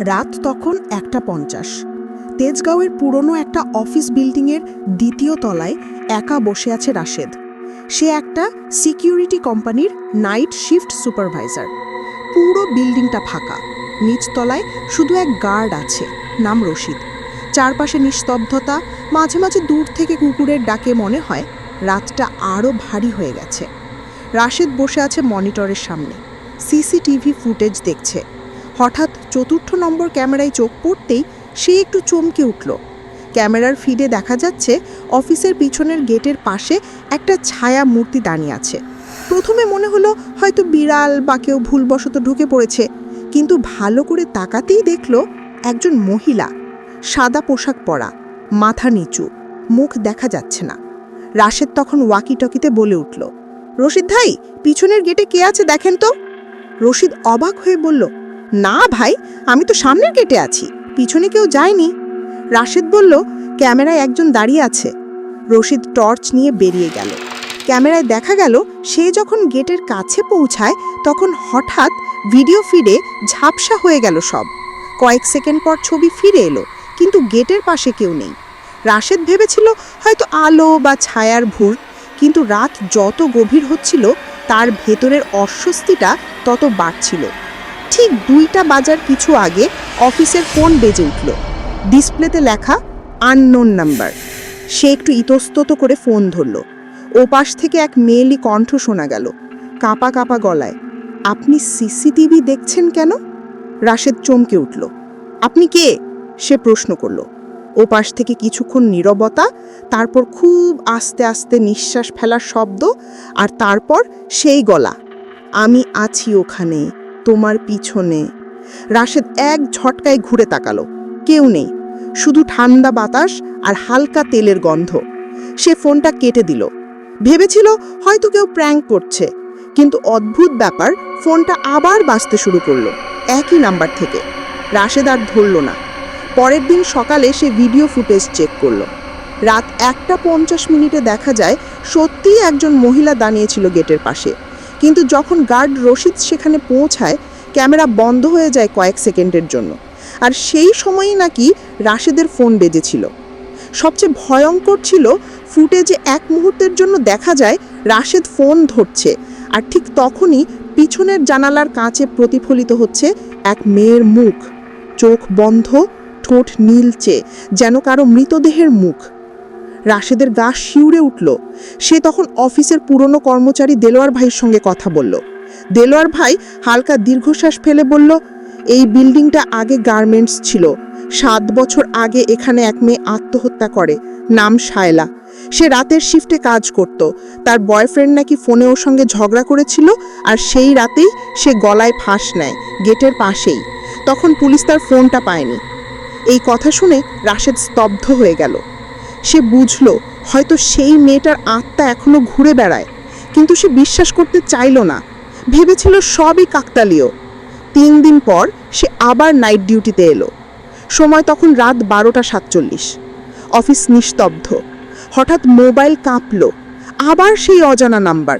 রাত তখন একটা পঞ্চাশ। তেজগাঁওয়ের পুরনো একটা অফিস বিল্ডিংয়ের দ্বিতীয় তলায় একা বসে আছে রাশেদ। সে একটা সিকিউরিটি কোম্পানির নাইট শিফট সুপারভাইজার। পুরো বিল্ডিংটা ফাঁকা। নিচতলায় শুধু এক গার্ড আছে, নাম রশিদ। চারপাশে নিস্তব্ধতা, মাঝে মাঝে দূর থেকে কুকুরের ডাকে মনে হয় রাতটা আরও ভারী হয়ে গেছে। রাশেদ বসে আছে মনিটরের সামনে। সিসিটিভি ফুটেজ দেখছে। হঠাৎ চতুর্থ নম্বর ক্যামেরায় চোখ পড়তেই সে একটু চমকে উঠল। ক্যামেরার ফিডে দেখা যাচ্ছে অফিসের পিছনের গেটের পাশে একটা ছায়া মূর্তি দাঁড়িয়ে আছে। প্রথমে মনে হলো হয়তো বিড়াল বা কেউ ভুলবশত ঢুকে পড়েছে, কিন্তু ভালো করে তাকাতেই দেখল একজন মহিলা, সাদা পোশাক পরা, মাথা নিচু, মুখ দেখা যাচ্ছে না। রাশেদ তখন ওয়াকি টকিতে বলে উঠল, রশিদ ভাই, পিছনের গেটে কে আছে দেখেন তো? রশিদ অবাক হয়ে বলল না ভাই, আমি তো সামনের গেটে আছি, পিছনে কেউ যায়নি। রাশেদ বলল, ক্যামেরায় একজন দাঁড়িয়ে আছে। রশিদ টর্চ নিয়ে বেরিয়ে গেল। ক্যামেরায় দেখা গেল, সে যখন গেটের কাছে পৌঁছায়, তখন হঠাৎ ভিডিও ফিডে ঝাপসা হয়ে গেল সব। কয়েক সেকেন্ড পর ছবি ফিরে এলো, কিন্তু গেটের পাশে কেউ নেই। রাশেদ ভেবেছিল, হয়তো আলো বা ছায়ার ভুল কিন্তু রাত যত গভীর হচ্ছিল, তার ভেতরের অস্বস্তিটা তত বাড়ছিল। ঠিক দুইটা বাজার কিছু আগে অফিসের ফোন বেজে উঠল। ডিসপ্লেতে লেখা আননোন নাম্বার সে একটু ইতস্তত করে ফোন ধরল। ওপাশ থেকে এক মেয়েলি কণ্ঠ শোনা গেল, কাপা কাপা গলায়, আপনি সিসিটিভি দেখছেন কেন? রাশেদ চমকে উঠল, আপনি কে? সে প্রশ্ন করল। ওপাশ থেকে কিছুক্ষণ নীরবতা, তারপর খুব আস্তে আস্তে নিঃশ্বাস ফেলার শব্দ, আর তারপর সেই গলা, আমি আছি ওখানে। তোমার পিছনে। রাশেদ এক ঝটকায় ঘুরে তাকালো। কেউ নেই। শুধু ঠান্ডা বাতাস আর হালকা তেলের গন্ধ। সে ফোনটা কেটে দিল। ভেবেছিল হয়তো কেউ প্র্যাঙ্ক করছে। কিন্তু অদ্ভুত ব্যাপার, ফোনটা আবার বাঁচতে শুরু করল। একই নাম্বার থেকে। রাশেদ আর ধরল না। পরের দিন সকালে সে ভিডিও ফুটেজ চেক করল। রাত একটা পঞ্চাশ মিনিটে দেখা যায়, সত্যিই একজন মহিলা দাঁড়িয়েছিল গেটের পাশে। কিন্তু যখন গার্ড রশিদ সেখানে পৌঁছায়, ক্যামেরা বন্ধ হয়ে যায় কয়েক সেকেন্ডের জন্য। আর সেই সময়ই নাকি রাশেদের ফোন বেজেছিল। সবচেয়ে ভয়ঙ্কর ছিল ফুটেজে এক মুহূর্তের জন্য দেখা যায় রাশেদ ফোন ধরছে, আর ঠিক তখনই পিছনের জানালার কাঁচে প্রতিফলিত হচ্ছে এক মেয়ের মুখ। চোখ বন্ধ, ঠোঁট নীলচে, যেন কারও মৃতদেহের মুখ। রাশেদের গা শিউরে উঠল। সে তখন অফিসের পুরনো কর্মচারী দেলোয়ার ভাইয়ের সঙ্গে কথা বলল। দেলোয়ার ভাই হালকা দীর্ঘশ্বাস ফেলে বলল, এই বিল্ডিংটা আগে গার্মেন্টস ছিল। সাত বছর আগে এখানে এক মেয়ে আত্মহত্যা করে, নাম শায়লা। সে রাতের শিফটে কাজ করত। তার বয়ফ্রেন্ড নাকি ফোনে ওর সঙ্গে ঝগড়া করেছিল আর সেই রাতেই সে গলায় ফাঁস নেয়, গেটের পাশেই। তখন পুলিশ তার ফোনটা পায়নি। এই কথা শুনে রাশেদ স্তব্ধ হয়ে গেল। সে বুঝল, হয়তো সেই মেয়েটার আত্মা এখনও ঘুরে বেড়ায়, কিন্তু সে বিশ্বাস করতে চাইল না। ভেবেছিল সবই কাকতালীয়। তিন দিন পর সে আবার নাইট ডিউটিতে এলো। সময় তখন রাত বারোটা সাতচল্লিশ। অফিস নিস্তব্ধ। হঠাৎ মোবাইল কাঁপল। আবার সেই অজানা নাম্বার।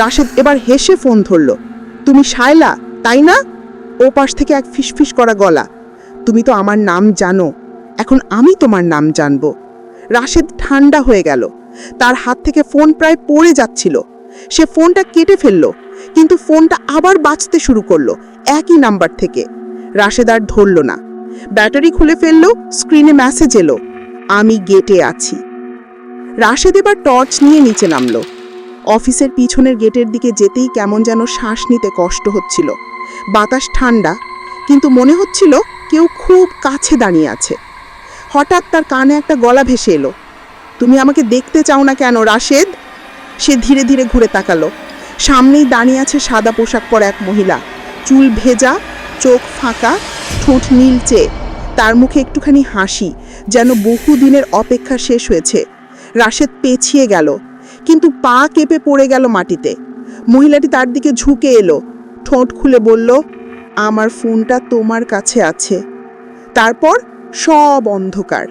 রাশেদ এবার হেসে ফোন ধরল, তুমি শায়লা, তাই না? ও পাশ থেকে এক ফিসফিস করা গলা, তুমি তো আমার নাম জানো, এখন আমি তোমার নাম জানব। রাশেদ ঠান্ডা হয়ে গেল। তার হাত থেকে ফোন প্রায় পড়ে যাচ্ছিল। সে ফোনটা কেটে ফেলল, কিন্তু ফোনটা আবার বাঁচতে শুরু করল একই নাম্বার থেকে। রাশেদ আর ধরল না। ব্যাটারি খুলে ফেলল, স্ক্রিনে মেসেজ এলো, আমি গেটে আছি। রাশেদ এবার টর্চ নিয়ে নিচে নামলো। অফিসের পিছনের গেটের দিকে যেতেই কেমন যেন শ্বাস নিতে কষ্ট হচ্ছিল। বাতাস ঠান্ডা, কিন্তু মনে হচ্ছিল কেউ খুব কাছে দাঁড়িয়ে আছে। হঠাৎ তার কানে একটা গলা ভেসে এলো। তুমি আমাকে দেখতে চাও না কেন, রাশেদ? সে ধীরে ধীরে ঘুরে তাকালো। সামনেই দাঁড়িয়ে আছে সাদা পোশাক পরা এক মহিলা। চুল ভেজা, চোখ ফাঁকা, ঠোঁট নীলচে। তার মুখে একটুখানি হাসি, যেন বহু দিনের অপেক্ষা শেষ হয়েছে। রাশেদ পেছিয়ে গেল, কিন্তু পা কেঁপে পড়ে গেল মাটিতে। মহিলাটি তার দিকে ঝুঁকে এলো, ঠোঁট খুলে বলল, আমার ফোনটা তোমার কাছে আছে। তারপর সব অন্ধকার।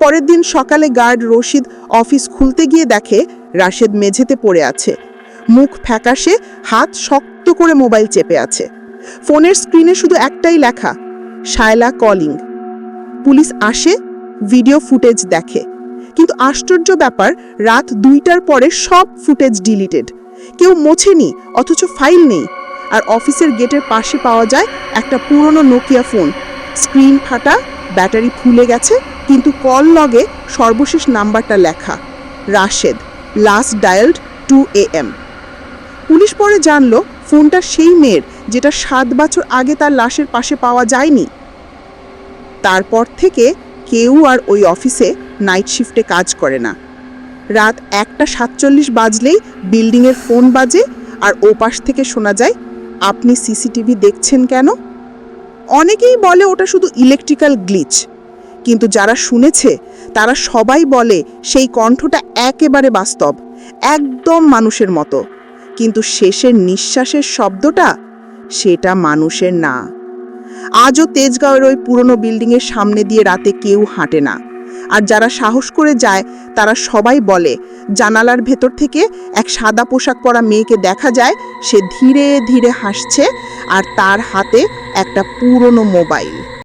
পরের দিন সকালে গার্ড রশিদ অফিস খুলতে গিয়ে দেখে রাশেদ মেঝেতে পড়ে আছে। মুখ ফ্যাকাশে, হাত শক্ত করে মোবাইল চেপে আছে। ফোনের স্ক্রিনে শুধু একটাই লেখা, শায়লা কলিং। পুলিশ আসে, ভিডিও ফুটেজ দেখে। কিন্তু আশ্চর্য ব্যাপার, রাত দুইটার পরে সব ফুটেজ ডিলিটেড। কেউ মোছেনি, অথচ ফাইল নেই। আর অফিসের গেটের পাশে পাওয়া যায় একটা পুরনো নোকিয়া ফোন। স্ক্রিন ফাটা ব্যাটারি ফুলে গেছে, কিন্তু কল লগে সর্বশেষ নাম্বারটা লেখা, Rashed last dialled two A M police পরে জানলো, ফোনটা সেই মেয়ের, যেটা সাত বছর আগে তার লাশের পাশে পাওয়া যায়নি। তারপর থেকে কেউ আর ওই অফিসে নাইট শিফটে কাজ করে না। রাত একটা সাতচল্লিশ বাজলেই বিল্ডিংয়ের ফোন বাজে, আর ওপাশ থেকে শোনা যায়, আপনি সিসিটিভি দেখছেন কেন? অনেকেই বলে ওটা শুধু ইলেকট্রিক্যাল গ্লিচ কিন্তু যারা শুনেছে, তারা সবাই বলে সেই কণ্ঠটা একেবারে বাস্তব, একদম মানুষের মতো। কিন্তু শেষের নিঃশ্বাসের শব্দটা, সেটা মানুষের না। আজও তেজগাঁওয়ের ওই পুরনো বিল্ডিংয়ের সামনে দিয়ে রাতে কেউ হাঁটে না। আর যারা সাহস করে যায়, তারা সবাই বলে, জানালার ভেতর থেকে এক সাদা পোশাক পরা মেয়েকে দেখা যায়, সে ধীরে ধীরে হাসছে আর তার হাতে একটা পুরনো মোবাইল।